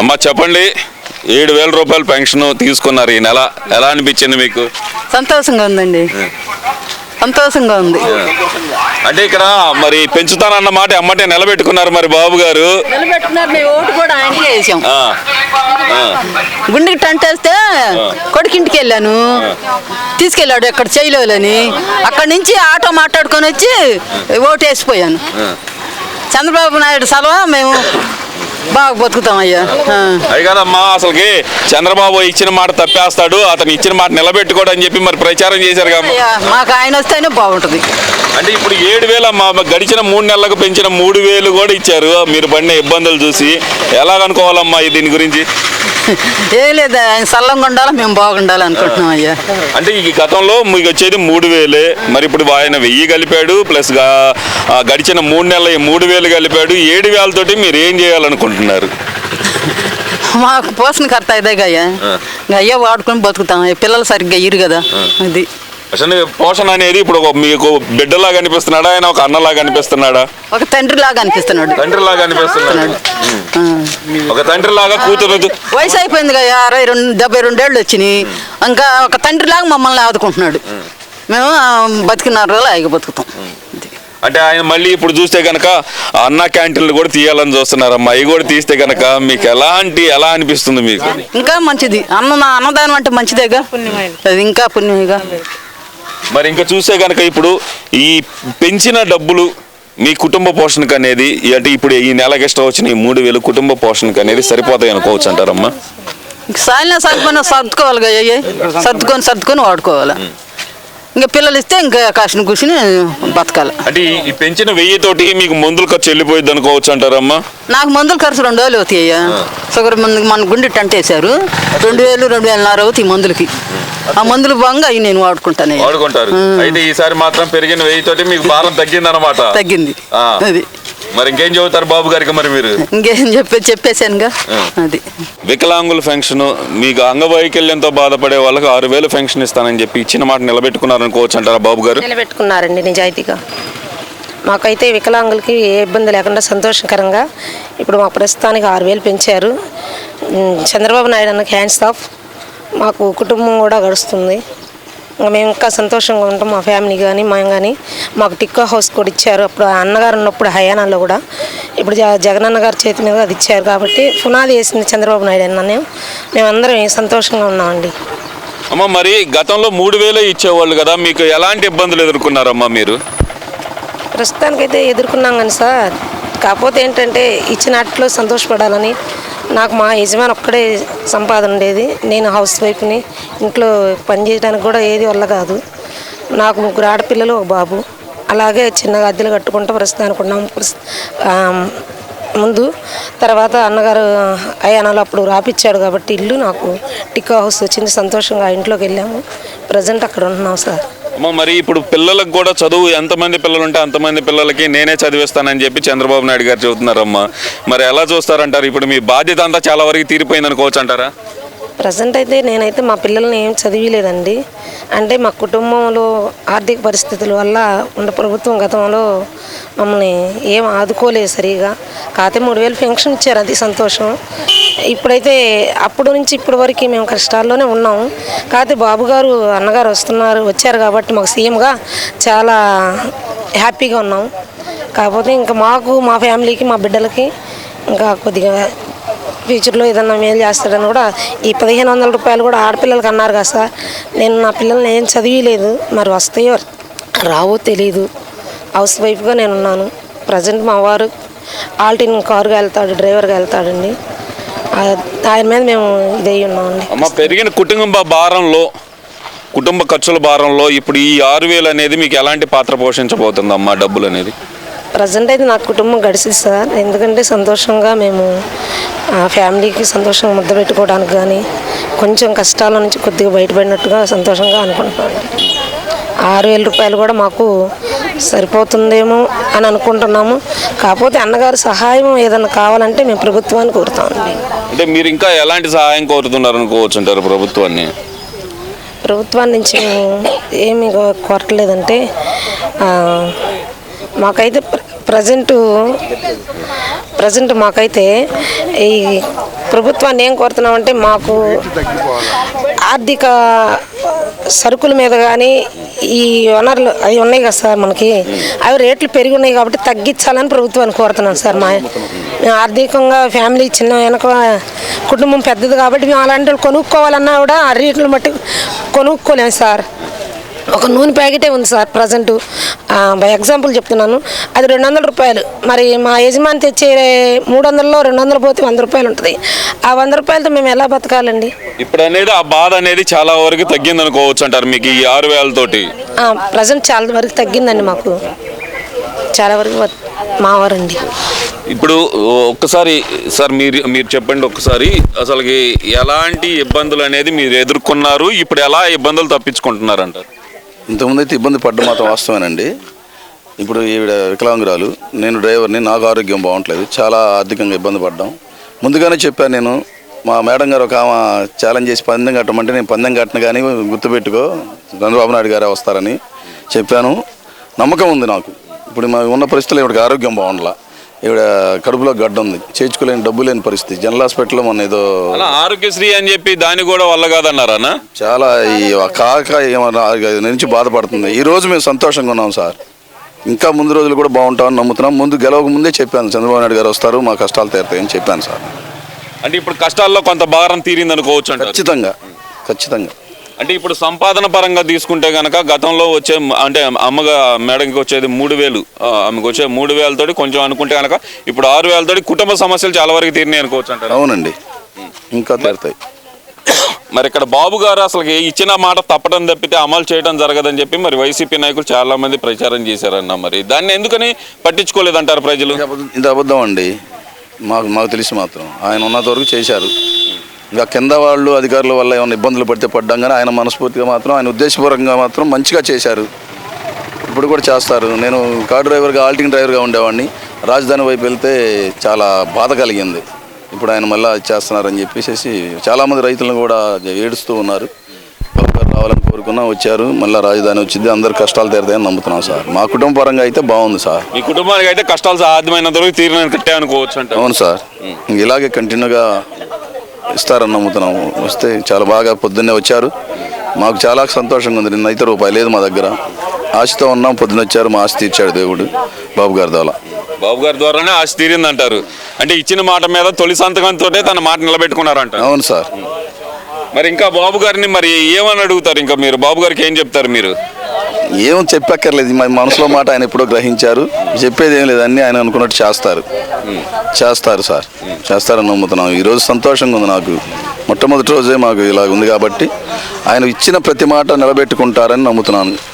అమ్మ చెప్పండి. ఏడు వేల రూపాయల పెన్షన్ తీసుకున్నారు ఈ నెల. ఎలా అనిపించింది మీకు? సంతోషంగా ఉందండి. సంతోషంగా ఉంది. అంటే ఇక్కడ మరి పెంచుతానన్న మాట అమ్మటే నిలబెట్టుకున్నారు మరి బాబు గారు. గుండెకి టంట్ వేస్తే కొడుకింటికి వెళ్ళాను. తీసుకెళ్ళాడు ఎక్కడ చేయలేని అక్కడి నుంచి ఆటో మాట్లాడుకొని వచ్చి ఓటు వేసిపోయాను. చంద్రబాబు నాయుడు సలవా మేము బాగా బతుకుతాం అయ్యా. అది కాదమ్మా అసలుకి చంద్రబాబు ఇచ్చిన మాట తప్పేస్తాడు అతను ఇచ్చిన మాట నిలబెట్టుకోడు అని చెప్పి మరి ప్రచారం చేశారు కదా మాకు ఆయన వస్తేనే బాగుంటుంది. అంటే ఇప్పుడు ఏడు వేల అమ్మా గడిచిన మూడు నెలలకు పెంచిన మూడు వేలు కూడా ఇచ్చారు. మీరు పడిన ఇబ్బందులు చూసి ఎలాగనుకోవాలమ్మా దీని గురించి? ఏం లేదు ఆయన సల్లంగా ఉండాలి మేము బాగుండాలి అనుకుంటున్నాం అయ్యా. అంటే ఈ గతంలో మీకు వచ్చేది మూడు వేలే మరి ఇప్పుడు ఆయన వెయ్యి కలిపాడు ప్లస్ గడిచిన మూడు నెలల మూడు వేలు కలిపాడు ఏడు వేలతోటి మీరు ఏం చేయాలనుకుంటున్నారు? మాకు పోషణ కర్త ఇదేగా అయ్యా అయ్యా వాడుకొని బతుకుతాం పిల్లలు సరిగ్గా ఇరు కదా అది. అసలు పోషణ అనేది ఇప్పుడు ఒక మీకు బిడ్డలాగా అనిపిస్తున్నాడా? ఆయన ఒక అన్నలాగా అనిపిస్తున్నాడా? ఒక తండ్రి లాగా అనిపిస్తున్నాడు. తండ్రిలాగా అనిపిస్తున్నాడు. ఆ. ఒక తండ్రిలాగా కూతురు వయసు అయిపోయింది కదా అరవై రెండు డెబ్బై రెండేళ్ళు వచ్చినాయి. ఇంకా ఒక తండ్రి లాగా మమ్మల్ని ఆదుకుంటున్నాడు. మేము ఆ, బతికినారు రోజులు ఆయన బతుకుతాం. అంటే ఆయన మళ్ళీ ఇప్పుడు చూస్తే కనుక అన్న క్యాంటీన్లు కూడా తీయాలని చూస్తున్నారమ్మా. అవి కూడా తీస్తే కనుక మీకు ఎలాంటి ఎలా అనిపిస్తుంది మీకు? ఇంకా మంచిది. అన్న అన్నదానం అంటే మంచిదేగా? అది ఇంకా పుణ్యమేగా? మరి ఇంకా చూస్తే కనుక ఇప్పుడు ఈ పెంచిన డబ్బులు మీ కుటుంబ పోషణకు అనేది అంటే ఇప్పుడు ఈ నెలకి ఎక్స్ట్రా వచ్చిన ఈ మూడు వేలు కుటుంబ పోషణకు అనేది సరిపోతాయి అనుకోవచ్చు అంటారమ్మా? సాలిన సరిపోయిన సర్దుకోవాలి సర్దుకొని సర్దుకొని వాడుకోవాలి. ఇంకా పిల్లలు ఇస్తే ఇంకా కాసిన కూర్చుని బతకాలి. అంటే ఈ- పెంచిన వెయ్యి తోటి మీకు మందులు ఖర్చు వెళ్ళిపోయింది అనుకోవచ్చు అంటారమ్మా? నాకు మందులు ఖర్చు రెండు వేలు అవుతాయి అయ్యా. షుగర్ మందు మన గుండె టంట వేశారు. రెండు వేలు రెండు వేలన్నర అవుతాయి మందులకి. ఆ. మందులు బాగా అవి నేను వాడుకుంటాను. వాడుకుంటారు. అయితే ఈసారి మాత్రం పెరిగిన వెయ్యి తోటి మీకు భారం తగ్గింది. అనమాట తగ్గింది. అది. మరి ఇంకేం చెబుతారు బాబు గారికి మరి మీరు? ఇంకేం చెప్పే చెప్పేశానుగా. ఆ. అది. వికలాంగుల ఫెన్షన్ మీకు అంగవైకల్యంతో బాధపడే వాళ్ళకి ఆరు వేలు ఫెన్షన్ ఇస్తానని చెప్పి ఇచ్చిన మాట నిలబెట్టుకున్నారనుకోవచ్చు అంటారా బాబు గారు? నిలబెట్టుకున్నారండి నిజాయితీగా. మాకైతే వికలాంగులకి ఏ ఇబ్బంది లేకుండా సంతోషకరంగా ఇప్పుడు మా ప్రస్తుతానికి ఆరు వేలు పెంచారు చంద్రబాబు నాయుడు అన్నకి హ్యాండ్స్ ఆఫ్ మాకు కుటుంబం కూడా గడుస్తుంది. మేము ఇంకా సంతోషంగా ఉంటాం మా ఫ్యామిలీ కానీ మేము కానీ. మాకు టిక్కా హౌస్ కూడా ఇచ్చారు. అప్పుడు అన్నగారు ఉన్నప్పుడు హయానాలో కూడా. ఇప్పుడు జగనన్న గారి చేతి మీద అది ఇచ్చారు కాబట్టి పునాది వేసింది చంద్రబాబు నాయుడు అన్న మేమందరం సంతోషంగా ఉన్నామండి. అమ్మ మరి గతంలో మూడు వేలే ఇచ్చేవాళ్ళు కదా. మీకు ఎలాంటి ఇబ్బందులు ఎదుర్కొన్నారమ్మా మీరు? ప్రస్తుతానికైతే ఎదుర్కొన్నాం కానీ సార్. కాకపోతే ఏంటంటే ఇచ్చినట్లో సంతోషపడాలని నాకు మా యజమాని ఒక్కడే సంపాదన ఉండేది. నేను హౌస్ వైఫ్ని. ఇంట్లో పని చేయడానికి కూడా ఏది వల్ల కాదు. నాకు ముగ్గురు ఆడపిల్లలు ఒక బాబు. అలాగే చిన్నగా అద్దెలు కట్టుకుంటూ ప్రస్తుతానికి ఉన్నాం ముందు తర్వాత అన్నగారు అయానాలు అప్పుడు రాపిచ్చాడు కాబట్టి ఇల్లు నాకు టిక్కో హౌస్ వచ్చింది. సంతోషంగా ఇంట్లోకి వెళ్ళాము. ప్రజెంట్ అక్కడ ఉంటున్నాం సార్. అమ్మ మరి ఇప్పుడు పిల్లలకు కూడా చదువు ఎంతమంది పిల్లలు ఉంటే అంతమంది పిల్లలకి నేనే చదివిస్తానని చెప్పి చంద్రబాబు నాయుడు గారు చెబుతున్నారమ్మా. మరి ఎలా చూస్తారంటారు? ఇప్పుడు మీ బాధ్యత అంతా చాలా వరకు తీరిపోయింది అనుకోవచ్చు అంటారా? ప్రజెంట్ అయితే నేనైతే మా పిల్లల్ని ఏం చదివిలేదండి. అంటే మా కుటుంబంలో ఆర్థిక పరిస్థితుల వల్ల ఉన్న ప్రభుత్వం గతంలో మమ్మల్ని ఏం ఆదుకోలేదు సరిగా. కాకపోతే మూడు వేలు పెన్షన్ ఇచ్చారు అది సంతోషం. ఇప్పుడైతే అప్పుడు నుంచి ఇప్పటి వరకు మేము కష్టాల్లోనే ఉన్నాం. కాకపోతే బాబు గారు అన్నగారు వస్తున్నారు వచ్చారు కాబట్టి మాకు సీఎంగా చాలా హ్యాపీగా ఉన్నాం. కాకపోతే ఇంకా మాకు మా ఫ్యామిలీకి మా బిడ్డలకి ఇంకా కొద్దిగా ఫ్యూచర్లో ఏదన్నా మేలు చేస్తాడని కూడా ఈ పదిహేను వందల రూపాయలు కూడా ఆడపిల్లలకి అన్నారు కదా సార్. నేను నా పిల్లల్ని ఏం చదివిలేదు మరి వస్తాయో రావో తెలియదు హౌస్ వైఫ్గా నేను ఉన్నాను ప్రజెంట్ మా వారు ఆల్టిన్ కారుగా వెళ్తాడు డ్రైవర్గా వెళ్తాడండి. ఆయన మీద మేము ఇదై ఉన్నామండి అమ్మ పెరిగిన కుటుంబ భారంలో కుటుంబ ఖర్చుల భారంలో ఇప్పుడు ఈ ఆరు వేలు అనేది మీకు ఎలాంటి పాత్ర పోషించబోతుంది అమ్మా డబ్బులు అనేది? ప్రజెంట్ అయితే నా కుటుంబం గడిచింది సార్. ఎందుకంటే సంతోషంగా మేము ఆ, ఫ్యామిలీకి సంతోషంగా ముద్ద పెట్టుకోవడానికి కానీ కొంచెం కష్టాల నుంచి కొద్దిగా బయటపడినట్టుగా సంతోషంగా అనుకుంటున్నాను ఆరు వేల రూపాయలు కూడా మాకు సరిపోతుందేమో అని అనుకుంటున్నాము. కాకపోతే అన్నగారు సహాయం ఏదైనా కావాలంటే మేము ప్రభుత్వాన్ని కోరుతామండి అంటే మీరు ఇంకా ఎలాంటి సహాయం కోరుతున్నారు అనుకోవచ్చు అంటారు ప్రభుత్వాన్ని? ప్రభుత్వాన్ని నుంచి మేము ఏమి కోరట్లేదంటే మాకైతే ప్ర- ప్రజెంటు ప్రజెంట్ మాకైతే ఈ ప్రభుత్వాన్ని ఏం కోరుతున్నామంటే మాకు ఆర్థిక సరుకుల మీద కానీ ఈ వనరులు అవి ఉన్నాయి కదా సార్ మనకి. అవి రేట్లు పెరిగి ఉన్నాయి కాబట్టి తగ్గించాలని ప్రభుత్వాన్ని కోరుతున్నాం సార్ మా ఆర్థికంగా ఫ్యామిలీ చిన్న వెనక కుటుంబం పెద్దది కాబట్టి మేము అలాంటి వాళ్ళు కొనుక్కోవాలన్నా కూడా ఆ రేట్లు మట్టి కొనుక్కోలేము సార్. ఒక నూనె ప్యాకెటే ఉంది సార్ ప్రజెంటు. బై ఎగ్జాంపుల్ చెప్తున్నాను. అది రెండు వందల రూపాయలు. మరి మా యజమాని తెచ్చే మూడు వందల్లో రెండు వందలు పోతే వంద రూపాయలు ఉంటుంది. ఆ వంద రూపాయలతో మేము ఎలా బతకాలండి? ఇప్పుడు అనేది ఆ బాధ అనేది చాలా వరకు తగ్గింది అనుకోవచ్చు అంటారు మీకు ఈ ఆరు వేలతోటి. ప్రజెంట్ చాలా వరకు తగ్గిందండి మాకు. చాలా వరకు మావారండి ఇప్పుడు ఒక్కసారి సార్ మీరు మీరు చెప్పండి ఒక్కసారి. అసలుకి ఎలాంటి ఇబ్బందులు అనేది మీరు ఎదుర్కొన్నారు? ఇప్పుడు ఎలా ఇబ్బందులు తప్పించుకుంటున్నారు అంటారు ఇంతకుముందు అయితే ఇబ్బంది పడ్డ మాత్రం వాస్తవేనండి ఇప్పుడు ఈవిడ వికలాంగురాలు. నేను డ్రైవర్ని నాకు ఆరోగ్యం బాగుంటలేదు. చాలా ఆర్థికంగా ఇబ్బంది పడ్డాం. ముందుగానే చెప్పాను నేను మా మేడం గారు ఒక ఆమె ఛాలెంజ్ చేసి పందెం కట్టమంటే నేను పందెం కట్టిన కానీ గుర్తుపెట్టుకో చంద్రబాబు నాయుడు గారే వస్తారని చెప్పాను. నమ్మకం ఉంది నాకు. ఇప్పుడు మా ఉన్న పరిస్థితుల్లో ఇవిడికి ఆరోగ్యం బాగుండలా. ఈవిడ కడుపులో గడ్డ ఉంది. చేర్చుకోలేని డబ్బు లేని పరిస్థితి. జనరల్ హాస్పిటల్లో మొన్న ఏదో అలా ఆరోగ్యశ్రీ అని చెప్పి దాని కూడా వల్ల కాదన్నారా చాలా ఈ కాక ఏమన్నా నుంచి బాధపడుతుంది. ఈ రోజు మేము సంతోషంగా ఉన్నాం సార్. ఇంకా ముందు రోజులు కూడా బాగుంటామని నమ్ముతున్నాం. ముందు గెలవక ముందే చెప్పాను. చంద్రబాబు నాయుడు గారు వస్తారు మా కష్టాలు తీరుతాయని చెప్పాను సార్. అంటే ఇప్పుడు కష్టాల్లో కొంత భారం తీరింది అనుకోవచ్చు ఖచ్చితంగా. ఖచ్చితంగా. అంటే ఇప్పుడు సంపాదన పరంగా తీసుకుంటే గనక గతంలో వచ్చే అంటే అమ్మగా మేడంకి వచ్చేది మూడు వేలు ఆమెకు వచ్చే మూడు వేలతోటి కొంచెం అనుకుంటే గనక ఇప్పుడు ఆరు వేలతోటి కుటుంబ సమస్యలు చాలా వరకు తీరినాయి అనుకోవచ్చు అంటారు? అవునండి. ఇంకా తీరుతాయి. మరి ఇక్కడ బాబు గారు అసలు ఇచ్చిన మాట తప్పడం తప్పితే అమలు చేయడం జరగదని చెప్పి మరి వైసీపీ నాయకులు చాలా మంది ప్రచారం చేశారన్న మరి. దాన్ని ఎందుకని పట్టించుకోలేదంటారు ప్రజలు? ఇది అబద్ధం అండి. మాకు మాకు తెలిసి మాత్రం. ఆయన ఉన్నంత వరకు చేశారు. ఇంకా కింద వాళ్ళు అధికారుల వల్ల ఏమైనా ఇబ్బందులు పడితే పడ్డాం కానీ ఆయన మనస్ఫూర్తిగా మాత్రం ఆయన ఉద్దేశపూర్వకంగా మాత్రం మంచిగా చేశారు. ఇప్పుడు కూడా చేస్తారు. నేను కార్ డ్రైవర్గా ఆల్టింగ్ డ్రైవర్గా ఉండేవాడిని. రాజధాని వైపు వెళ్తే చాలా బాధ కలిగింది. ఇప్పుడు ఆయన మళ్ళీ చేస్తున్నారని చెప్పేసి చాలామంది రైతులను కూడా ఏడుస్తూ ఉన్నారు. రావాలని కోరుకున్నా వచ్చారు. మళ్ళీ రాజధాని వచ్చింది. అందరు కష్టాలు తీరుతాయని నమ్ముతున్నాం సార్. మా కుటుంబ పరంగా అయితే బాగుంది సార్. మీ కుటుంబానికి అయితే కష్టాలు సాధ్యమైనంత వరకు తీరిన కట్టే అనుకోవచ్చు అంటారు. అవును సార్. ఇలాగే కంటిన్యూగా ఇస్తారని నమ్ముతున్నాము. వస్తే చాలా బాగా పొద్దున్నే వచ్చారు. మాకు చాలా సంతోషంగా ఉంది. నిన్న అయితే రూపాయి లేదు మా దగ్గర. ఆశతో ఉన్నాం. పొద్దున్న వచ్చారు. మా ఆశ తీర్చాడు దేవుడు. బాబు గారి ద్వారా. బాబు గారి ద్వారానే ఆశ తీరింది అంటారు అంటే ఇచ్చిన మాట మీద తొలి సంతకంతో తన మాట నిలబెట్టుకున్నారంట. అవును సార్. మరి ఇంకా బాబు గారిని మరి ఏమని అడుగుతారు? ఇంకా మీరు బాబు గారికి ఏం చెప్తారు మీరు? ఏం చెప్పక్కర్లేదు. మా మనసులో మాట ఆయన ఎప్పుడో గ్రహించారు. చెప్పేది ఏం లేదు. అన్నీ ఆయన అనుకున్నట్టు చేస్తారు. చేస్తారు సార్. చేస్తారని నమ్ముతున్నాం. ఈరోజు సంతోషంగా ఉంది నాకు. మొట్టమొదటి రోజే మాకు ఇలా ఉంది కాబట్టి ఆయన ఇచ్చిన ప్రతి మాట నిలబెట్టుకుంటారని నమ్ముతున్నాను.